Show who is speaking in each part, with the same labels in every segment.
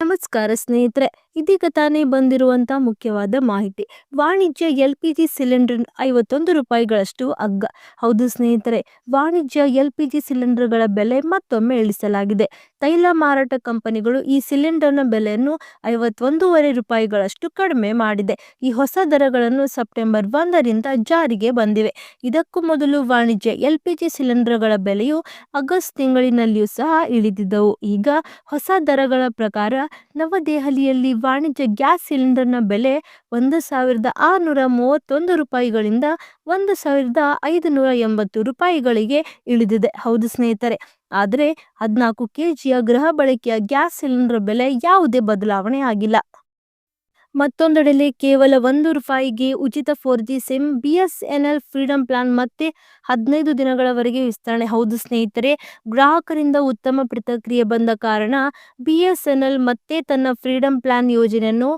Speaker 1: ನಮಸ್ಕಾರ ಸ್ನೇಹಿತರೆ, ಇದೀಗ ತಾನೇ ಬಂದಿರುವಂತ ಮುಖ್ಯವಾದ ಮಾಹಿತಿ. ವಾಣಿಜ್ಯ ಎಲ್ ಪಿ ಜಿ ಸಿಲಿಂಡರ್ ಐವತ್ತೊಂದು ರೂಪಾಯಿಗಳಷ್ಟು ಅಗ್ಗ ಹೌದು ಸ್ನೇಹಿತರೆ, ವಾಣಿಜ್ಯ ಎಲ್ ಪಿ ಜಿ ಸಿಲಿಂಡರ್ಗಳ ಬೆಲೆ ಮತ್ತೊಮ್ಮೆ ಇಳಿಸಲಾಗಿದೆ. ತೈಲ ಮಾರಾಟ ಕಂಪನಿಗಳು ಈ ಸಿಲಿಂಡರ್ನ ಬೆಲೆಯನ್ನು ಐವತ್ತೊಂದೂವರೆ ರೂಪಾಯಿಗಳಷ್ಟು ಕಡಿಮೆ ಮಾಡಿದೆ. ಈ ಹೊಸ ದರಗಳನ್ನು ಸೆಪ್ಟೆಂಬರ್ ಒಂದರಿಂದ ಜಾರಿಗೆ ಬಂದಿವೆ. ಇದಕ್ಕೂ ಮೊದಲು ವಾಣಿಜ್ಯ ಎಲ್ ಪಿ ಜಿ ಸಿಲಿಂಡರ್ಗಳ ಬೆಲೆಯು ಆಗಸ್ಟ್ ತಿಂಗಳಿನಲ್ಲಿಯೂ ಸಹ ಇಳಿದಿದ್ದವು. ಈಗ ಹೊಸ ದರಗಳ ಪ್ರಕಾರ ನವದೆಹಲಿಯಲ್ಲಿ ವಾಣಿಜ್ಯ ಗ್ಯಾಸ್ ಸಿಲಿಂಡರ್ನ ಬೆಲೆ ಒಂದು ಸಾವಿರದ ಆರುನೂರ ಮೂವತ್ತೊಂದು ರೂಪಾಯಿಗಳಿಂದ ಒಂದು ಸಾವಿರದ ಐದುನೂರ ಎಂಬತ್ತು ರೂಪಾಯಿಗಳಿಗೆ ಇಳಿದಿದೆ. ಹೌದು ಸ್ನೇಹಿತರೆ, ಆದರೆ ಹದಿನಾಲ್ಕು ಕೆ ಜಿಯ ಗೃಹ ಬಳಕೆಯ ಗ್ಯಾಸ್ ಸಿಲಿಂಡರ್ ಬೆಲೆ ಯಾವುದೇ ಬದಲಾವಣೆ ಆಗಿಲ್ಲ. ಮತ್ತೊಂದೆಡೆಯಲ್ಲಿ ಕೇವಲ ಒಂದು ರೂಪಾಯಿಗೆ ಉಚಿತ four G SIM, B S N L freedom plan ಮತ್ತೆ ಹದಿನೈದು ದಿನಗಳವರೆಗೆ ವಿಸ್ತರಣೆ. ಹೌದು ಸ್ನೇಹಿತರೆ, ಗ್ರಾಹಕರಿಂದ ಉತ್ತಮ ಪ್ರತಿಕ್ರಿಯೆ ಬಂದ ಕಾರಣ ಬಿ ಎಸ್ ಎನ್ ಎಲ್ ಮತ್ತೆ ತನ್ನ ಫ್ರೀಡಮ್ ಪ್ಲಾನ್ ಯೋಜನೆಯನ್ನು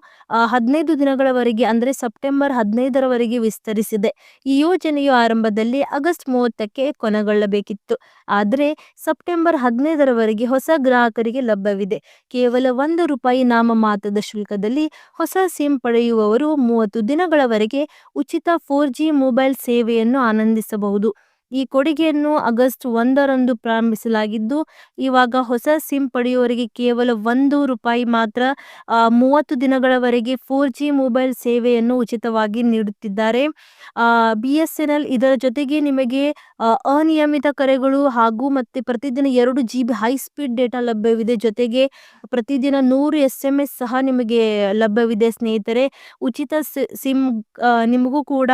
Speaker 1: ಹದಿನೈದು ದಿನಗಳವರೆಗೆ ಅಂದರೆ ಸೆಪ್ಟೆಂಬರ್ ಹದಿನೈದರವರೆಗೆ ವಿಸ್ತರಿಸಿದೆ. ಈ ಯೋಜನೆಯು ಆರಂಭದಲ್ಲಿ ಆಗಸ್ಟ್ ಮೂವತ್ತಕ್ಕೆ ಕೊನೆಗೊಳ್ಳಬೇಕಿತ್ತು. ಆದರೆ ಸೆಪ್ಟೆಂಬರ್ ಹದಿನೈದರವರೆಗೆ ಹೊಸ ಗ್ರಾಹಕರಿಗೆ ಲಭ್ಯವಿದೆ. ಕೇವಲ ಒಂದು ರೂಪಾಯಿ ನಾಮಮಾತ್ರದ ಶುಲ್ಕದಲ್ಲಿ ಹೊಸ ಸಿಮ್ ಪಡೆಯುವವರು ಮೂವತ್ತು ದಿನಗಳವರೆಗೆ ಉಚಿತ ಫೋರ್ ಜಿ ಮೊಬೈಲ್ ಸೇವೆಯನ್ನು ಆನಂದಿಸಬಹುದು. ಈ ಕೊಡುಗೆಯನ್ನು ಆಗಸ್ಟ್ ಒಂದರಂದು ಪ್ರಾರಂಭಿಸಲಾಗಿದ್ದು, ಇವಾಗ ಹೊಸ ಸಿಮ್ ಪಡೆಯುವವರಿಗೆ ಕೇವಲ ಒಂದು ರೂಪಾಯಿ ಮಾತ್ರ ಮೂವತ್ತು ದಿನಗಳವರೆಗೆ ಫೋರ್ ಜಿ ಮೊಬೈಲ್ ಸೇವೆಯನ್ನು ಉಚಿತವಾಗಿ ನೀಡುತ್ತಿದ್ದಾರೆ. ಬಿ ಎಸ್ ಎನ್ ಎಲ್ ಇದರ ಜೊತೆಗೆ ನಿಮಗೆ ಅನಿಯಮಿತ ಕರೆಗಳು ಹಾಗೂ ಮತ್ತೆ ಪ್ರತಿದಿನ ಎರಡು G B high speed data ಲಭ್ಯವಿದೆ. ಜೊತೆಗೆ ಪ್ರತಿದಿನ ನೂರು ಎಸ್ ಎಂ ಎಸ್ ಸಹ ನಿಮಗೆ ಲಭ್ಯವಿದೆ. ಸ್ನೇಹಿತರೆ, ಉಚಿತ ಸಿಮ್ ನಿಮಗೂ ಕೂಡ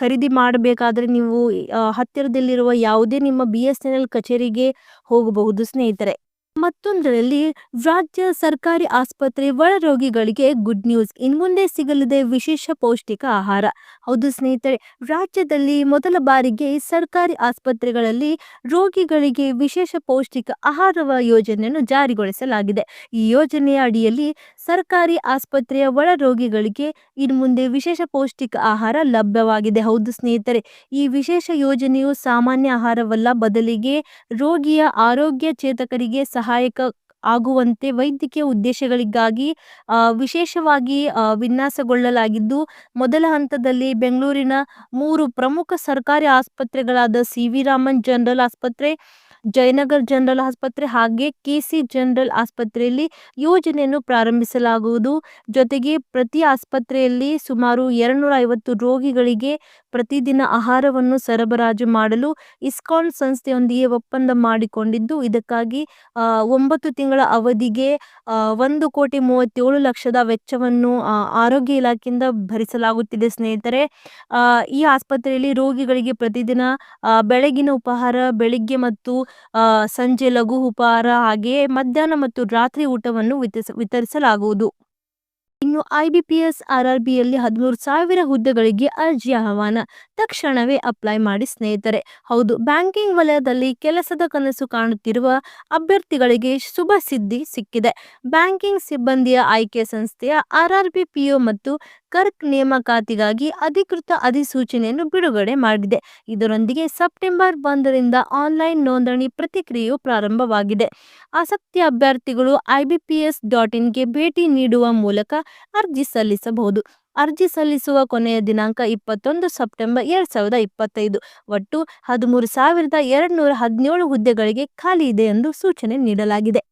Speaker 1: ಖರೀದಿ ಮಾಡಬೇಕಾದ್ರೆ ನೀವು ಹತ್ತಿರದಲ್ಲಿರುವ ಯಾವುದೇ ನಿಮ್ಮ ಬಿ ಎನ್ ಎಲ್ ಕಚೇರಿಗೆ ಹೋಗಬಹುದು ಸ್ನೇಹಿತರೆ. ಮತ್ತೊಂದರಲ್ಲಿ, ರಾಜ್ಯ ಸರ್ಕಾರಿ ಆಸ್ಪತ್ರೆ ಒಳ ರೋಗಿಗಳಿಗೆ ಗುಡ್ ನ್ಯೂಸ್. ಇನ್ಮುಂದೆ ಸಿಗಲಿದೆ ವಿಶೇಷ ಪೌಷ್ಟಿಕ ಆಹಾರ. ಹೌದು ಸ್ನೇಹಿತರೆ, ರಾಜ್ಯದಲ್ಲಿ ಮೊದಲ ಬಾರಿಗೆ ಸರ್ಕಾರಿ ಆಸ್ಪತ್ರೆಗಳಲ್ಲಿ ರೋಗಿಗಳಿಗೆ ವಿಶೇಷ ಪೌಷ್ಟಿಕ ಆಹಾರ ಯೋಜನೆಯನ್ನು ಜಾರಿಗೊಳಿಸಲಾಗಿದೆ. ಈ ಯೋಜನೆಯ ಅಡಿಯಲ್ಲಿ ಸರ್ಕಾರಿ ಆಸ್ಪತ್ರೆಯ ಒಳ ರೋಗಿಗಳಿಗೆ ಇನ್ನು ಮುಂದೆ ವಿಶೇಷ ಪೌಷ್ಟಿಕ ಆಹಾರ ಲಭ್ಯವಾಗಿದೆ. ಹೌದು ಸ್ನೇಹಿತರೆ, ಈ ವಿಶೇಷ ಯೋಜನೆಯು ಸಾಮಾನ್ಯ ಆಹಾರವಲ್ಲ, ಬದಲಿಗೆ ರೋಗಿಯ ಆರೋಗ್ಯ ಚೇತಕರಿಗೆ ಸಹಾಯಕ ಆಗುವಂತೆ ವೈದ್ಯಕೀಯ ಉದ್ದೇಶಗಳಿಗಾಗಿ ವಿಶೇಷವಾಗಿ ವಿನ್ಯಾಸಗೊಳ್ಳಲಾಗಿದ್ದು, ಮೊದಲ ಹಂತದಲ್ಲಿ ಬೆಂಗಳೂರಿನ ಮೂರು ಪ್ರಮುಖ ಸರ್ಕಾರಿ ಆಸ್ಪತ್ರೆಗಳಾದ ಸಿ ವಿ ರಾಮನ್ ಜನರಲ್ ಆಸ್ಪತ್ರೆ ಜಯನಗರ್ ಜನರಲ್ ಆಸ್ಪತ್ರೆ ಹಾಗೆ ಕೆಸಿ ಜನರಲ್ ಆಸ್ಪತ್ರೆಯಲ್ಲಿ ಯೋಜನೆಯನ್ನು ಪ್ರಾರಂಭಿಸಲಾಗುವುದು. ಜೊತೆಗೆ ಪ್ರತಿ ಆಸ್ಪತ್ರೆಯಲ್ಲಿ ಸುಮಾರು ಎರಡ್ನೂರ ಐವತ್ತು ರೋಗಿಗಳಿಗೆ ಪ್ರತಿದಿನ ಆಹಾರವನ್ನು ಸರಬರಾಜು ಮಾಡಲು ಇಸ್ಕಾನ್ ಸಂಸ್ಥೆಯೊಂದಿಗೆ ಒಪ್ಪಂದ ಮಾಡಿಕೊಂಡಿದ್ದು, ಇದಕ್ಕಾಗಿ ಒಂಬತ್ತು ತಿಂಗಳ ಅವಧಿಗೆ ಒಂದು ಕೋಟಿ ಮೂವತ್ತೇಳು ಲಕ್ಷದ ವೆಚ್ಚವನ್ನು ಆರೋಗ್ಯ ಇಲಾಖೆಯಿಂದ ಭರಿಸಲಾಗುತ್ತಿದೆ ಸ್ನೇಹಿತರೆ. ಈ ಆಸ್ಪತ್ರೆಯಲ್ಲಿ ರೋಗಿಗಳಿಗೆ ಪ್ರತಿದಿನ ಬೆಳಗಿನ ಉಪಹಾರ, ಬೆಳಿಗ್ಗೆ ಮತ್ತು ಸಂಜೆ ಲಘು ಉಪಹಾರ ಹಾಗೆಯೇ ಮಧ್ಯಾಹ್ನ ಮತ್ತು ರಾತ್ರಿ ಊಟವನ್ನು ವಿತರಿಸಲಾಗುವುದು. ಇನ್ನು ಐಬಿಪಿಎಸ್ ಬಿಯಲ್ಲಿ ಹದಿಮೂರು ಸಾವಿರ ಹುದ್ದೆಗಳಿಗೆ ಅರ್ಜಿ ಆಹ್ವಾನ. ತಕ್ಷಣವೇ ಅಪ್ಲೈ ಮಾಡಿ ಸ್ನೇಹಿತರೆ. ಹೌದು, ಬ್ಯಾಂಕಿಂಗ್ ವಲಯದಲ್ಲಿ ಕೆಲಸದ ಕನಸು ಕಾಣುತ್ತಿರುವ ಅಭ್ಯರ್ಥಿಗಳಿಗೆ ಶುಭ ಸಿದ್ಧಿ ಸಿಕ್ಕಿದೆ. ಬ್ಯಾಂಕಿಂಗ್ ಸಿಬ್ಬಂದಿಯ ಆಯ್ಕೆ ಸಂಸ್ಥೆಯ ಆರ್ಆರ್ಬಿ ಪಿಒ ಮತ್ತು ಕರ್ಕ್ ನೇಮಕಾತಿಗಾಗಿ ಅಧಿಕೃತ ಅಧಿಸೂಚನೆಯನ್ನು ಬಿಡುಗಡೆ ಮಾಡಿದೆ. ಇದರೊಂದಿಗೆ ಸೆಪ್ಟೆಂಬರ್ ಒಂದರಿಂದ ಆನ್ಲೈನ್ ನೋಂದಣಿ ಪ್ರತಿಕ್ರಿಯೆಯು ಪ್ರಾರಂಭವಾಗಿದೆ. ಆಸಕ್ತಿ ಅಭ್ಯರ್ಥಿಗಳು ಐಬಿಪಿಎಸ್ ಡಾಟ್ ಇನ್ಗೆ ಭೇಟಿ ನೀಡುವ ಮೂಲಕ ಅರ್ಜಿ ಸಲ್ಲಿಸಬಹುದು. ಅರ್ಜಿ ಸಲ್ಲಿಸುವ ಕೊನೆಯ ದಿನಾಂಕ ಇಪ್ಪತ್ತೊಂದು ಸೆಪ್ಟೆಂಬರ್ ಎರಡ್ ಸಾವಿರದ ಇಪ್ಪತ್ತೈದು. ಒಟ್ಟು ಹದಿಮೂರು ಸಾವಿರದ ಎರಡ್ ನೂರ ಹದಿನೇಳು ಹುದ್ದೆಗಳಿಗೆ ಖಾಲಿ ಇದೆ ಎಂದು ಸೂಚನೆ ನೀಡಲಾಗಿದೆ.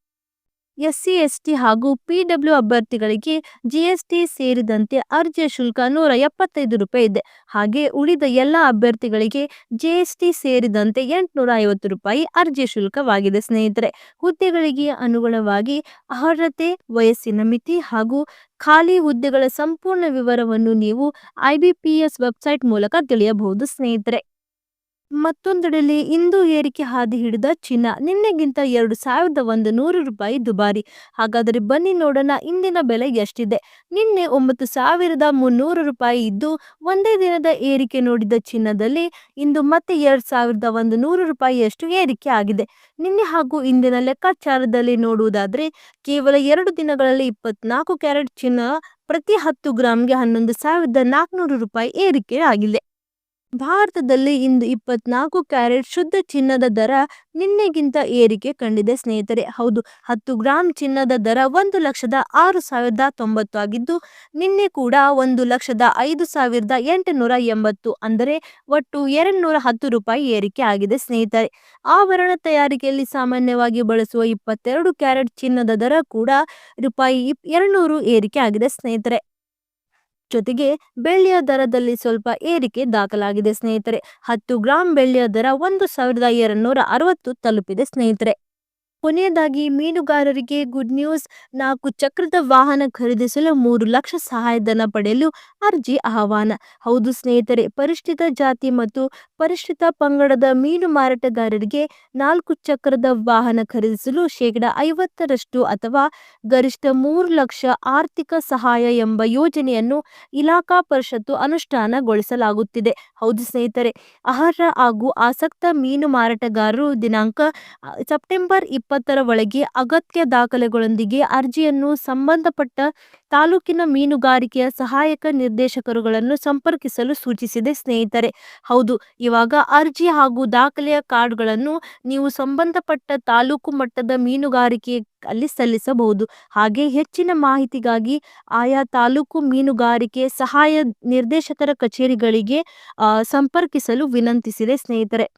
Speaker 1: ಎಸ್ಸಿ, ಎಸ್ಟಿ ಹಾಗೂ ಪಿಡಬ್ಲ್ಯೂ ಅಭ್ಯರ್ಥಿಗಳಿಗೆ ಜಿಎಸ್ಟಿ ಸೇರಿದಂತೆ ಅರ್ಜಿಯ ಶುಲ್ಕ ನೂರ ಎಪ್ಪತ್ತೈದು ರೂಪಾಯಿ ಇದೆ. ಹಾಗೆ ಉಳಿದ ಎಲ್ಲ ಅಭ್ಯರ್ಥಿಗಳಿಗೆ ಜಿಎಸ್ಟಿ ಸೇರಿದಂತೆ ಎಂಟುನೂರ ಐವತ್ತು ರೂಪಾಯಿ ಅರ್ಜಿ ಶುಲ್ಕವಾಗಿದೆ. ಸ್ನೇಹಿತರೆ, ಹುದ್ದೆಗಳಿಗೆ ಅನುಗುಣವಾಗಿ ಅರ್ಹತೆ, ವಯಸ್ಸಿನ ಮಿತಿ ಹಾಗೂ ಖಾಲಿ ಹುದ್ದೆಗಳ ಸಂಪೂರ್ಣ ವಿವರವನ್ನು ನೀವು ಐಬಿಪಿಎಸ್ ವೆಬ್ಸೈಟ್ ಮೂಲಕ ತಿಳಿಯಬಹುದು. ಸ್ನೇಹಿತರೆ ಮತ್ತೊಂದೆಡೆಯಲ್ಲಿ ಇಂದು ಏರಿಕೆ ಹಾದಿ ಹಿಡಿದ ಚಿನ್ನ, ನಿನ್ನೆಗಿಂತ ಎರಡು ಸಾವಿರದ ಒಂದು ನೂರು ರೂಪಾಯಿ ದುಬಾರಿ. ಹಾಗಾದರೆ ಬನ್ನಿ ನೋಡೋಣ ಇಂದಿನ ಬೆಲೆ ಎಷ್ಟಿದೆ. ನಿನ್ನೆ ಒಂಬತ್ತು ಸಾವಿರದ ಮುನ್ನೂರು ರೂಪಾಯಿ ಇದ್ದು, ಒಂದೇ ದಿನದ ಏರಿಕೆ ನೋಡಿದ ಚಿನ್ನದಲ್ಲಿ ಇಂದು ಮತ್ತೆ ಎರಡು ಸಾವಿರದ ಒಂದು ನೂರು ರೂಪಾಯಿಯಷ್ಟು ಏರಿಕೆ ಆಗಿದೆ. ನಿನ್ನೆ ಹಾಗೂ ಇಂದಿನ ಲೆಕ್ಕಾಚಾರದಲ್ಲಿ ನೋಡುವುದಾದರೆ, ಕೇವಲ ಎರಡು ದಿನಗಳಲ್ಲಿ ಇಪ್ಪತ್ನಾಲ್ಕು ಕ್ಯಾರೆಟ್ ಚಿನ್ನ ಪ್ರತಿ ಹತ್ತು ಗ್ರಾಮ್ಗೆ ಹನ್ನೊಂದು ಸಾವಿರದ ನಾಲ್ಕುನೂರು ರೂಪಾಯಿ ಏರಿಕೆ ಆಗಿದೆ. ಭಾರತದಲ್ಲಿ ಇಂದು ಇಪ್ಪತ್ನಾಲ್ಕು ಕ್ಯಾರೆಟ್ ಶುದ್ಧ ಚಿನ್ನದ ದರ ನಿನ್ನೆಗಿಂತ ಏರಿಕೆ ಕಂಡಿದೆ ಸ್ನೇಹಿತರೆ. ಹೌದು, ಹತ್ತು ಗ್ರಾಂ ಚಿನ್ನದ ದರ ಒಂದು ಲಕ್ಷದ ಆರು ಸಾವಿರದ ತೊಂಬತ್ತು ಆಗಿದ್ದು, ನಿನ್ನೆ ಕೂಡ ಒಂದು ಲಕ್ಷದ ಐದು ಸಾವಿರದ ಎಂಟುನೂರ ಎಂಬತ್ತು ಅಂದರೆ ಒಟ್ಟು ಎರಡು ನೂರ ಹತ್ತು ರೂಪಾಯಿ ಏರಿಕೆ ಆಗಿದೆ ಸ್ನೇಹಿತರೆ. ಆಭರಣ ತಯಾರಿಕೆಯಲ್ಲಿ ಸಾಮಾನ್ಯವಾಗಿ ಬಳಸುವ ಇಪ್ಪತ್ತೆರಡು ಕ್ಯಾರೆಟ್ ಚಿನ್ನದ ದರ ಕೂಡ ರೂಪಾಯಿ ಎರಡುನೂರು ಏರಿಕೆ ಆಗಿದೆ ಸ್ನೇಹಿತರೆ. ಜೊತೆಗೆ ಬೆಳ್ಳಿಯ ದರದಲ್ಲಿ ಸ್ವಲ್ಪ ಏರಿಕೆ ದಾಖಲಾಗಿದೆ ಸ್ನೇಹಿತರೆ. ಹತ್ತು ಗ್ರಾಂ ಬೆಳ್ಳಿಯ ದರ ಒಂದು ಸಾವಿರದ ಎರಡುನೂರ ಅರವತ್ತು ತಲುಪಿದೆ ಸ್ನೇಹಿತರೆ. ಕೊನೆಯದಾಗಿ ಮೀನುಗಾರರಿಗೆ ಗುಡ್ ನ್ಯೂಸ್ ನಾಲ್ಕು ಚಕ್ರದ ವಾಹನ ಖರೀದಿಸಲು ಮೂರು ಲಕ್ಷ ಸಹಾಯಧನ ಪಡೆಯಲು ಅರ್ಜಿ ಆಹ್ವಾನ. ಹೌದು ಸ್ನೇಹಿತರೆ, ಪರಿಷ್ಠಿತ ಜಾತಿ ಮತ್ತು ಪರಿಷ್ಠಿತ ಪಂಗಡದ ಮೀನು ಮಾರಾಟಗಾರರಿಗೆ ನಾಲ್ಕು ಚಕ್ರದ ವಾಹನ ಖರೀದಿಸಲು ಶೇಕಡ ಐವತ್ತರಷ್ಟು ಅಥವಾ ಗರಿಷ್ಠ ಮೂರು ಲಕ್ಷ ಆರ್ಥಿಕ ಸಹಾಯ ಎಂಬ ಯೋಜನೆಯನ್ನು ಇಲಾಖಾ ಪರಿಷತ್ತು ಅನುಷ್ಠಾನಗೊಳಿಸಲಾಗುತ್ತಿದೆ. ಹೌದು ಸ್ನೇಹಿತರೆ ಅರ್ಹ ಹಾಗೂ ಆಸಕ್ತ ಮೀನು ಮಾರಾಟಗಾರರು ದಿನಾಂಕ ಸೆಪ್ಟೆಂಬರ್ ಸೆಪ್ಟೆಂಬರ್ ಇಪ್ಪತ್ತರ ಒಳಗೆ ಅಗತ್ಯ ದಾಖಲೆಗಳೊಂದಿಗೆ ಅರ್ಜಿಯನ್ನು ಸಂಬಂಧಪಟ್ಟ ತಾಲೂಕಿನ ಮೀನುಗಾರಿಕೆಯ ಸಹಾಯಕ ನಿರ್ದೇಶಕರುಗಳನ್ನು ಸಂಪರ್ಕಿಸಲು ಸೂಚಿಸಿದೆ ಸ್ನೇಹಿತರೆ. ಹೌದು, ಇವಾಗ ಅರ್ಜಿ ಹಾಗೂ ದಾಖಲೆಯ ಕಾರ್ಡ್ಗಳನ್ನು ನೀವು ಸಂಬಂಧಪಟ್ಟ ತಾಲೂಕು ಮಟ್ಟದ ಮೀನುಗಾರಿಕೆ ಅಲ್ಲಿ ಸಲ್ಲಿಸಬಹುದು. ಹಾಗೆ ಹೆಚ್ಚಿನ ಮಾಹಿತಿಗಾಗಿ ಆಯಾ ತಾಲೂಕು ಮೀನುಗಾರಿಕೆ ಸಹಾಯ ನಿರ್ದೇಶಕರ ಕಚೇರಿಗಳಿಗೆ ಸಂಪರ್ಕಿಸಲು ವಿನಂತಿಸಿದೆ ಸ್ನೇಹಿತರೆ.